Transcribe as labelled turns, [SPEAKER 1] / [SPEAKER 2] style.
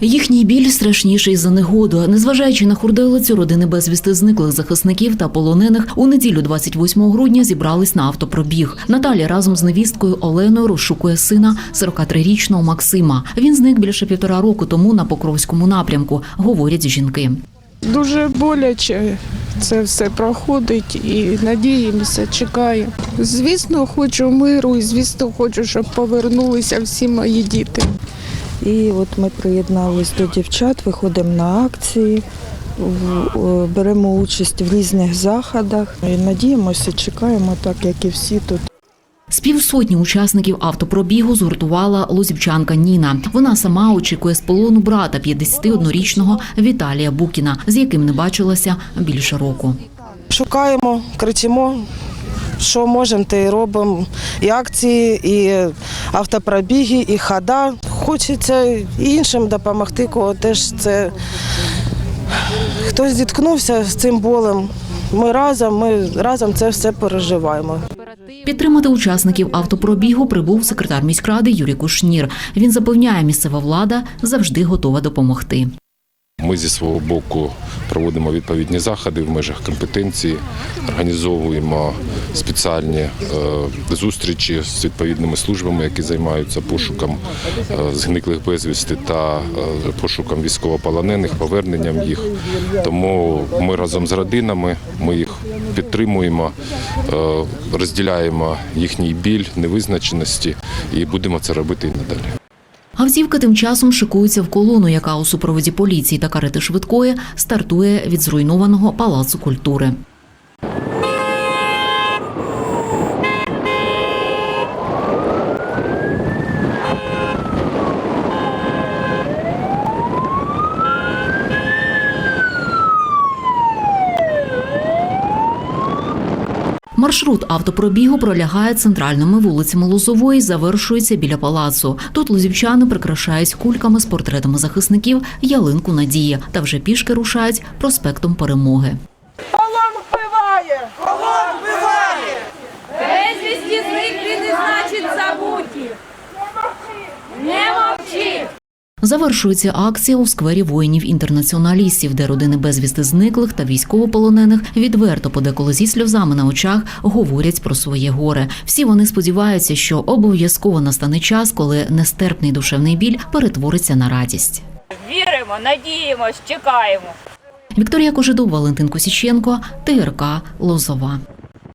[SPEAKER 1] Їхній біль страшніший за негоду. Незважаючи на хурделицю, родини безвісти зниклих захисників та полонених у неділю 28 грудня зібрались на автопробіг. Наталя разом з невісткою Оленою розшукує сина 43-річного Максима. Він зник більше півтора року тому на Покровському напрямку, говорять жінки.
[SPEAKER 2] Дуже боляче це все проходить і надіємося, чекаємо. Звісно, хочу миру і звісно, хочу, щоб повернулися всі мої діти.
[SPEAKER 3] І от ми приєднались до дівчат, виходимо на акції, е, беремо участь в різних заходах. І надіємося, чекаємо так, як і всі тут.
[SPEAKER 1] З півсотні учасників автопробігу згуртувала лозівчанка Ніна. Вона сама очікує з полону брата 51-річного Віталія Букіна, з яким не бачилася більше року.
[SPEAKER 4] Шукаємо, кричимо, що можемо, те і робимо. І акції, і автопробіги, і хода. Хочеться іншим допомогти, кого теж це хтось зіткнувся з цим болем. Ми разом, ми разом це все переживаємо.
[SPEAKER 1] Підтримати учасників автопробігу прибув секретар міськради Юрій Кушнір. Він запевняє, місцева влада завжди готова допомогти.
[SPEAKER 5] Ми зі свого боку проводимо відповідні заходи в межах компетенції, організовуємо спеціальні е, зустрічі з відповідними службами, які займаються пошуком е, зниклих безвісти та е, пошуком військовополонених, поверненням їх. Тому ми разом з родинами ми їх підтримуємо, розділяємо їхній біль, невизначеності і будемо це робити і надалі.
[SPEAKER 1] Автівки тим часом шикуються в колону, яка у супроводі поліції та карети швидкої стартує від зруйнованого палацу культури. Маршрут автопробігу пролягає центральними вулицями Лозової, завершується біля палацу. Тут лозівчани прикрашають кульками з портретами захисників ялинку надії та вже пішки рушають проспектом Перемоги.
[SPEAKER 6] Безвісті
[SPEAKER 1] Завершується акція у сквері воїнів-інтернаціоналістів, де родини безвісти зниклих та військовополонених відверто подеколи зі сльозами на очах говорять про своє горе. Всі вони сподіваються, що обов'язково настане час, коли нестерпний душевний біль перетвориться на радість.
[SPEAKER 6] Віримо, надіємось, чекаємо.
[SPEAKER 1] Вікторія Кожедуб, Валентин Косіченко, ТРК Лозова.